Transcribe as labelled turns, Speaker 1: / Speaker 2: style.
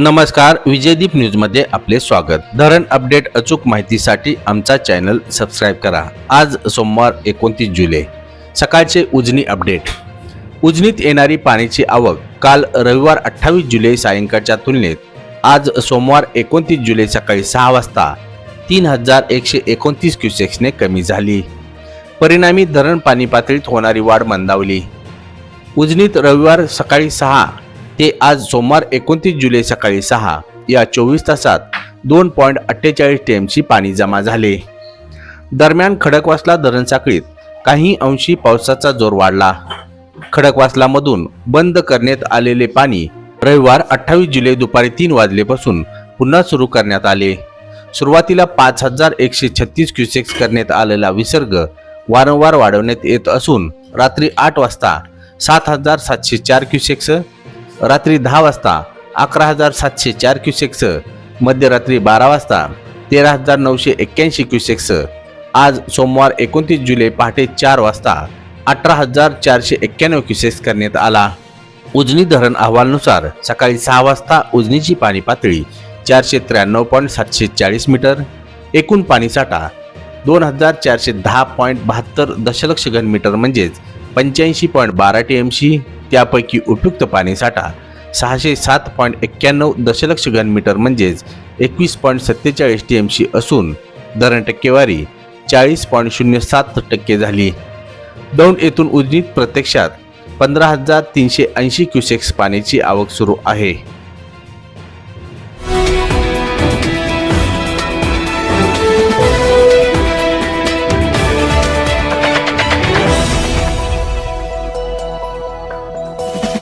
Speaker 1: नमस्कार विजयदीप न्यूजमध्ये आपले स्वागत. धरण अपडेट अचूक माहितीसाठी आमचा चॅनल सबस्क्राईब करा. आज सोमवार एकोणतीस जुलै. सकाळचे उजनी अपडेट. उजनीत येणारी पाण्याची आवक काल रविवार अठ्ठावीस जुलै सायंकाळच्या तुलनेत आज सोमवार एकोणतीस जुलै सकाळी सहा वाजता तीन हजार एकशे एकोणतीस क्युसेक्सने कमी झाली. परिणामी धरण पाणी पातळीत होणारी वाढ मंदावली. उजनीत रविवार सकाळी सहा ते आज सोमवार एकोणतीस जुलै सकाळी सहा या चोवीस तासात दोन पॉईंट अठ्ठेचाळीस टीएमसी पाणी जमा झाले. दरम्यान खडकवासला धरण साखळीत काही अंशी पावसाचा जोर वाढला. खडकवासलामधून बंद करण्यात आलेले पाणी रविवार अठ्ठावीस जुलै दुपारी तीन वाजलेपासून पुन्हा सुरू करण्यात आले. सुरुवातीला पाच हजार एकशे छत्तीस क्युसेक्स करण्यात आलेला विसर्ग वारंवार वाढवण्यात येत असून रात्री आठ वाजता सात हजार सातशे चार क्युसेक्स रात्री दहा वाजता अकरा हजार सातशे चार क्युसेक्स मध्यरात्री बारा वाजता तेरा हजार नऊशे एक्क्याऐंशी क्युसेक्स आज सोमवार एकोणतीस जुलै पहाटे चार वाजता अठरा हजार चारशे एक्क्याण्णव क्युसेक्स करण्यात आला. उजनी धरण अहवालनुसार सकाळी सहा वाजता उजनीची पाणी पातळी चारशे त्र्याण्णव पॉईंट सातशे चाळीस मीटर एकूण पाणीसाठा दोन हजार चारशे दहा पॉईंट बहात्तर दशलक्ष घनमीटर म्हणजेच पंच्याऐंशी पॉईंट बारा टी एम सी त्यापैकी उपयुक्त पाणीसाठा सहाशे सात पॉईंट एक्क्याण्णव दशलक्ष घनमीटर म्हणजेच एकवीस पॉईंट सत्तेचाळीस टी एम सी असून धरण टक्केवारी चाळीस पॉईंट शून्य सात टक्के झाली. दौंड येथून उजनीत प्रत्यक्षात पंधरा हजार तीनशे ऐंशी क्युसेक्स पाण्याची आवक सुरू आहे.